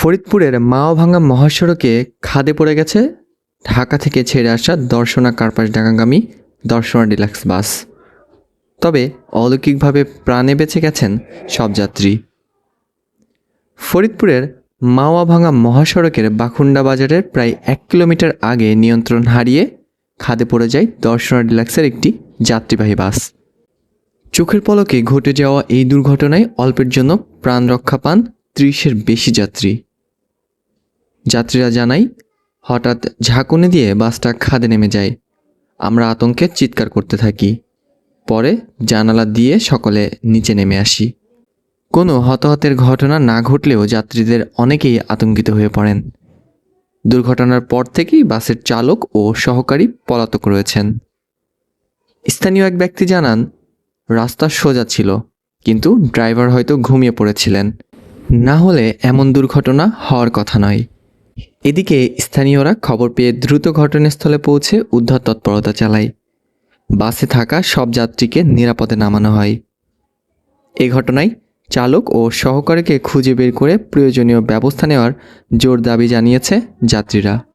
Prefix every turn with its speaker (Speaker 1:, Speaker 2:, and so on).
Speaker 1: ফরিদপুরের মাওভাঙ্গা মহাসড়কে খাদে পড়ে গেছে। ঢাকা থেকে ছেড়ে আসা দর্শনা কার্পাস ঢাকাগামী দর্শনা ডিলাক্স বাস। তবে অলৌকিকভাবে প্রাণে বেঁচে গেছেন সব যাত্রী। ফরিদপুরের মাওয়াভাঙ্গা মহাসড়কের বাখুন্ডা বাজারের প্রায় এক কিলোমিটার আগে নিয়ন্ত্রণ হারিয়ে খাদে পড়ে যায় দর্শনা ডিলাক্সের একটি যাত্রীবাহী বাস। চোখের পলকে ঘটে যাওয়া এই দুর্ঘটনায় অল্পের জন্য প্রাণ রক্ষা পান ত্রিশের বেশি যাত্রী। যাত্রীরা জানাই হঠাৎ ঝাঁকুনি দিয়ে বাসটা খাদে নেমে যায়। আমরা আতঙ্কে চিৎকার করতে থাকি। পরে জানালা দিয়ে সকলে নিচে নেমে আসি। কোনো হতাহতের ঘটনা না ঘটলেও যাত্রীদের অনেকেই আতঙ্কিত হয়ে পড়েন। দুর্ঘটনার পর থেকেই বাসের চালক ও সহকারী পলাতক রয়েছেন। স্থানীয় এক ব্যক্তি জানান, রাস্তা সোজা ছিল, কিন্তু ড্রাইভার হয়তো ঘুমিয়ে পড়েছিলেন। না হলে এমন দুর্ঘটনা হওয়ার কথা নয়। এদিকে স্থানীয়রা খবর পেয়ে দ্রুত ঘটনাস্থলে পৌঁছে উদ্ধার তৎপরতা চালায়। বাসে থাকা সব যাত্রীকে নিরাপদে নামানো হয়। এ ঘটনায় চালক ও সহকারীকে খুঁজে বের করে প্রয়োজনীয় ব্যবস্থা নেওয়ার জোর দাবি জানিয়েছে যাত্রীরা।